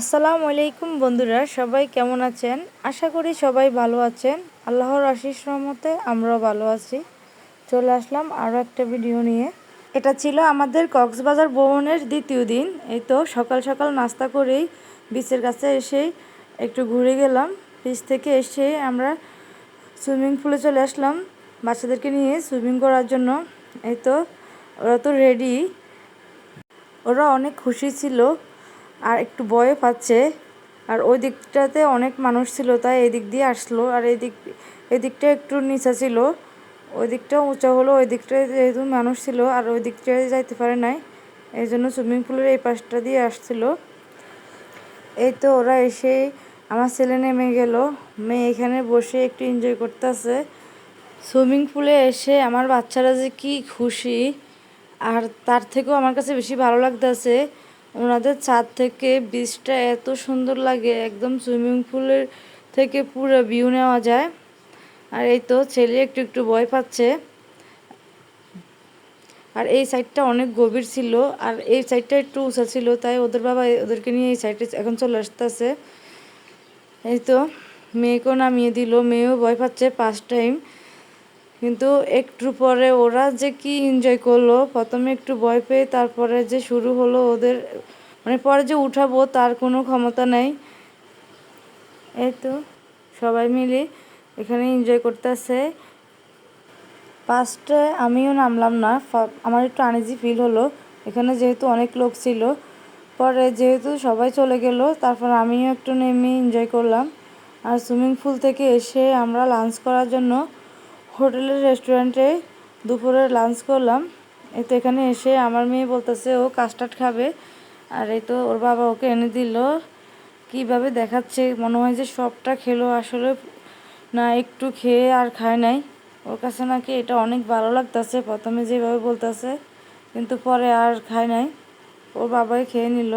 আসসালামু আলাইকুম বন্ধুরা, সবাই কেমন আছেন? আশা করি সবাই ভালো আছেন। আল্লাহর আশিস রহমতে আমরাও ভালো আছি। চলে আসলাম আরও একটা ভিডিও নিয়ে। এটা ছিল আমাদের কক্সবাজার ভ্রমণের দ্বিতীয় দিন। এই তো সকাল সকাল নাস্তা করেই বিচের কাছে এসেই একটু ঘুরে গেলাম। বিচ থেকে এসে আমরা সুইমিং পুলে চলে আসলাম। বাচ্চাদেরকে নিয়ে সুইমিং করার জন্য। এই তো ওরা তো রেডি ওরা অনেক খুশি ছিল। আর একটু ভয় পাচ্ছে। আর ওই দিকটাতে অনেক মানুষ ছিল, তাই এদিক দিয়ে আসলো। আর এদিক এদিকটা একটু নিচা ছিল। ওই দিকটা উঁচা হলো, ওই দিকটায় যেহেতু মানুষ ছিল, আর ওই দিকটায় যাইতে পারে নাই। এই জন্য সুইমিং পুলের এই পাশটা দিয়ে আসছিল। এই তো ওরা এসে আমার ছেলে নেমে গেল। মেয়ে এখানে বসে একটু এনজয় করতেছে। সুইমিং পুলে এসে আমার বাচ্চারা যে কি খুশি। আর তার থেকেও আমার কাছে বেশি ভালো লাগতেছে। ওনাদের ছাদ থেকে বীজটা এত সুন্দর লাগে, একদম সুইমিং পুলের থেকে পুরো ভিউ নেওয়া যায়। আর এই তো ছেলে একটু একটু ভয় পাচ্ছে। আর এই সাইডটা অনেক গভীর ছিল, আর এই সাইডটা একটু উঁচা ছিল, তাই ওদের বাবা ওদেরকে নিয়ে এই সাইডে এখন চলে আসতেছে। এই তো, মেয়েকেও নামিয়ে দিল, মেয়েও ভয় পাচ্ছে ফার্স্ট টাইম কিন্তু একটু পরে ওরা যে কি এনজয় করল, প্রথমে একটু ভয় পেয়ে তারপরে যে শুরু হলো ওদের মানে পরে যে উঠাবো তার কোনো ক্ষমতা নেই। এই তো, সবাই মিলে এখানে এনজয় করতেছে। ফার্স্টে আমিও নামলাম না আমার একটু আনিজি ফিল হলো। এখানে যেহেতু অনেক লোক ছিল, পরে যেহেতু সবাই চলে গেল, তারপর আমিও একটু নেমে এনজয় করলাম। আর সুইমিং পুল থেকে এসে আমরা লাঞ্চ করার জন্য হোটেলের রেস্টুরেন্টে দুপুরে লাঞ্চ করলাম। এই তো এখানে এসে আমার মেয়ে বলতেছে, ও কাস্টার্ড খাবে। আর এই তো ওর বাবা ওকে এনে দিল। কীভাবে দেখাচ্ছে, মনে হয় যে সবটা খেলো, আসলে না একটু খেয়ে আর খায় নাই। ওর কাছে নাকি এটা অনেক ভালো লাগতেছে, প্রথমে যেভাবে বলতেছে, কিন্তু পরে আর খায় নাই। ওর বাবাই খেয়ে নিল।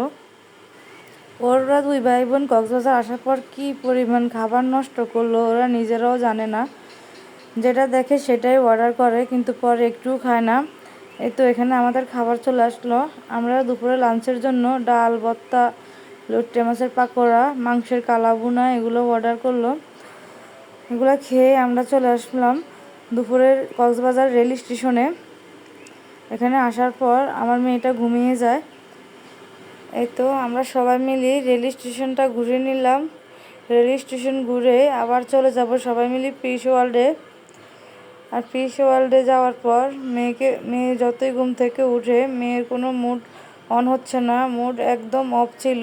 ওরা দুই ভাই বোন কক্সবাজার আসার পর কি পরিমাণ খাবার নষ্ট করল, ওরা নিজেরাও জানে না। যেটা দেখে সেটাই অর্ডার করে, কিন্তু পরে একটু খায় না। এই তো এখানে আমাদের খাবার চলে আসলো। আমরা দুপুরে লাঞ্চের জন্য ডাল ভত্তা লোট্টে মাছের পাকোড়া, মাংসের কালাবুনা এগুলো অর্ডার করল। এগুলো খেয়ে আমরা চলে আসলাম দুপুরের কক্সবাজার রেল স্টেশনে। এখানে আসার পর আমার মেয়েটা ঘুমিয়ে যায়। এই তো আমরা সবাই মিলে রেল স্টেশনটা ঘুরে নিলাম। রেল স্টেশন ঘুরে আবার চলে যাব সবাই মিলে পিস ওয়ার্ল্ডে আর পিস ওয়ার্ল্ডে যাওয়ার পর মেয়েকে, মেয়ে যতই ঘুম থেকে উঠে, মেয়ের কোনো মুড অন হচ্ছে না। মুড একদম অফ ছিল।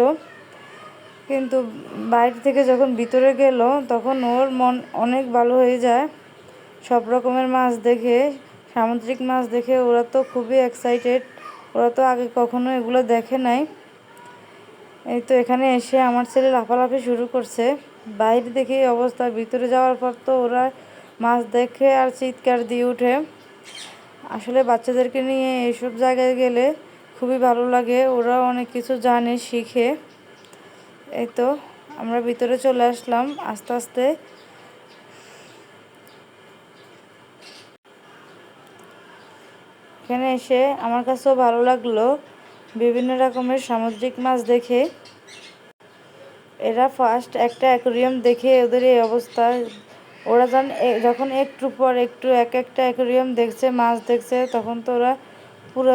কিন্তু বাইরে থেকে যখন ভিতরে গেল, তখন ওর মন অনেক ভালো হয়ে যায়। সব রকমের মাছ দেখে, সামুদ্রিক মাছ দেখে ওরা তো খুবই এক্সাইটেড ওরা তো আগে কখনো এগুলো দেখে নাই। এই তো এখানে এসে আমার ছেলে লাফালাফি শুরু করছে। বাইরে দেখে অবস্থা। ভিতরে যাওয়ার পর তো ওরা মাছ দেখে আর চিৎকার দিয়ে উঠে। আসলে বাচ্চাদেরকে নিয়ে এইসব জায়গায় গেলে খুবই ভালো লাগে, ওরা অনেক কিছু জানে, শিখে। এই তো, আমরা ভিতরে চলে আসলাম আস্তে আস্তে। এখানে এসে আমার কাছেও ভালো লাগল বিভিন্ন রকমের সামুদ্রিক মাছ দেখে। এরা ফার্স্ট একটা অ্যাকোরিয়াম দেখে ওদের এই অবস্থা ওরা যখন যখন একটু পর একটু এক একটা অ্যাকোরিয়াম দেখছে, মাছ দেখছে, তখন তো ওরা পুরো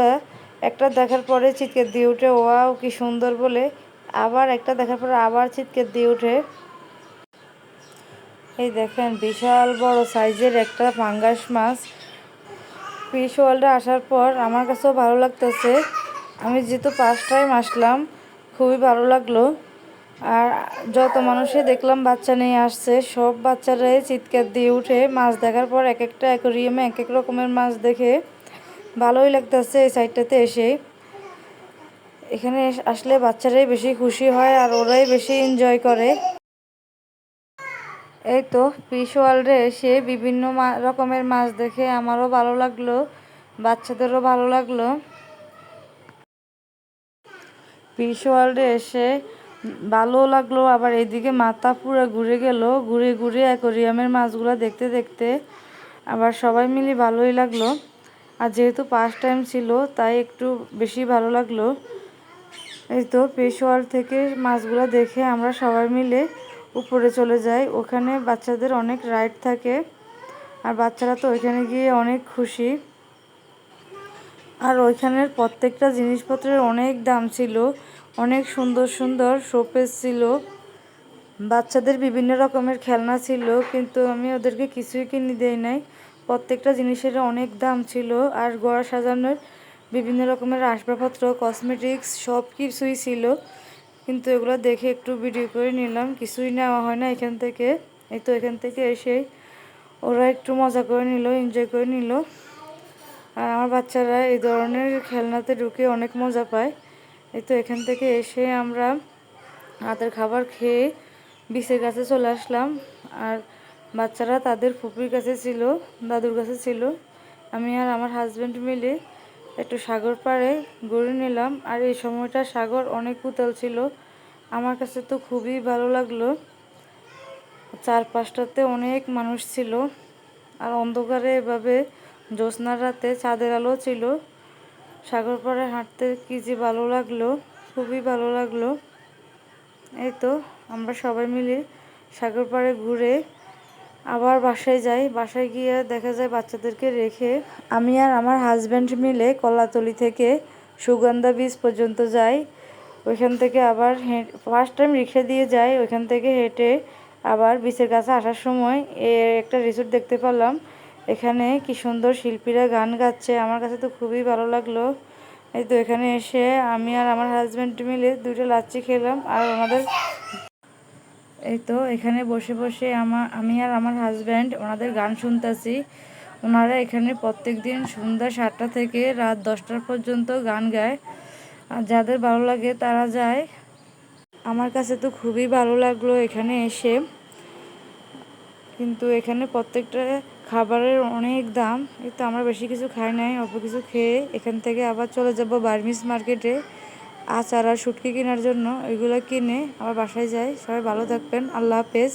একটা দেখার পরে চিৎকার দিয়ে উঠে, ওয়াও, কি সুন্দর বলে আবার একটা দেখার পরে আবার চিৎকার দিয়ে উঠে। এই দেখেন, বিশাল বড় সাইজের একটা পাঙ্গাস মাছ। ফিশ ওয়ার্ল্ডে আসার পর আমার কাছেও ভালো লাগতেছে। আমি যেহেতু ফার্স্ট টাইম আসলাম, খুবই ভালো লাগল। আর যত মানুষে দেখলাম বাচ্চা নিয়ে আসছে, সব বাচ্চারাই চিৎকার দিয়ে উঠে মাছ দেখার পর এক একটা অ্যাকোরিয়ামে এক এক রকমের মাছ দেখে ভালোই লাগতেছে এই সাইডটাতে এসে। এখানে আসলে বাচ্চারাই বেশি খুশি হয় আর ওরাই বেশি এনজয় করে। এই তো ফিশ ওয়ার্ল্ডে এসে বিভিন্ন রকমের মাছ দেখে আমারও ভালো লাগল, বাচ্চাদেরও ভালো লাগল। ফিশ ওয়ার্ল্ডে এসে ভালো লাগল। আবার এইদিকে মাথা পুরো ঘুরে গেল। ঘুরে ঘুরে অ্যাকোরিয়ামের মাছগুলো দেখতে দেখতে আবার সবাই মিলে ভালোই লাগল। আর যেহেতু ফার্স্ট টাইম ছিল, তাই একটু বেশি ভালো লাগল। এই তো পেশোয়ার থেকে মাছগুলো দেখে আমরা সবাই মিলে উপরে চলে যাই। ওখানে বাচ্চাদের অনেক রাইড থাকে। আর বাচ্চারা তো ওইখানে গিয়ে অনেক খুশি। আর ওইখানের প্রত্যেকটা জিনিসপত্রের অনেক দাম ছিল। অনেক সুন্দর সুন্দর শোপেস ছিল। বাচ্চাদের বিভিন্ন রকমের খেলনা ছিল, কিন্তু আমি ওদেরকে কিছুই কিনে দেই নাই। প্রত্যেকটা জিনিসের অনেক দাম ছিল আর গড়া সাজানোর বিভিন্ন রকমের আসবাবপত্র কসমেটিক্স সব কিছুই ছিল। কিন্তু এগুলো দেখে একটু ভিডিও করে নিলাম, কিছুই নেওয়া হয় না এখান থেকে। এই তো এখান থেকে এসেই ওরা একটু মজা করে নিল এনজয় করে নিল। আর আমার বাচ্চারা এই ধরনের খেলনাতে ঢুকে অনেক মজা পায়। এই তো এখান থেকে এসে আমরা রাতের খাবার খেয়ে বিচের কাছে চলে আসলাম। আর বাচ্চারা তাদের ফুপির কাছে ছিল, দাদুর কাছে ছিল। আমি আর আমার হাজব্যান্ড মিলে একটু সাগর পাড়ে গড়ে নিলাম। আর এই সময়টা সাগর অনেক উতাল ছিল। আমার কাছে তো খুবই ভালো লাগল। চার পাঁচটাতে অনেক মানুষ ছিল। আর অন্ধকারে এভাবে জ্যোৎস্নার রাতে চাঁদের আলো ছিল। সাগর পাড়ে হাঁটতে কী যে ভালো লাগল, খুবই ভালো লাগল। এই তো, আমরা সবাই মিলে সাগর পাড়ে ঘুরে আবার বাসায় যাই। বাসায় গিয়ে দেখা যায় বাচ্চাদেরকে রেখে আমি আর আমার হাজব্যান্ড মিলে কলাতলি থেকে সুগন্ধা বীজ পর্যন্ত যাই। ওইখান থেকে আবার ফার্স্ট টাইম রিক্সা দিয়ে যাই। ওইখান থেকে হেঁটে আবার বিচের কাছে আসার সময় এ একটা রিসোর্ট দেখতে পেলাম। এখানে কি সুন্দর শিল্পীরা গান গাচ্ছে, আমার কাছে তো খুবই ভালো লাগল। এই তো এখানে এসে আমি আর আমার হাজব্যান্ড মিলে দুটো লাচ্ছি খেলাম, আর আমাদের এই তো এখানে বসে বসে আমার আমি আর আমার হাজব্যান্ড ওনাদের গান শুনতেছি। ওনারা এখানে প্রত্যেক দিন সন্ধ্যা সাতটা থেকে রাত দশটার পর্যন্ত গান গায়। আর যাদের ভালো লাগে তারা যায়। আমার কাছে তো খুবই ভালো লাগল এখানে এসে। কিন্তু এখানে প্রত্যেকটা খাবারের অনেক দাম। তো আমরা বেশি কিছু খাই নাই, অল্প কিছু খেয়ে এখান থেকে আবার চলে যাব বার্মিস মার্কেটে আচার আর শুটকি কেনার জন্য। এগুলো কিনে আবার বাসায় যাই। সবাই ভালো থাকবেন। আল্লাহ হাফেজ।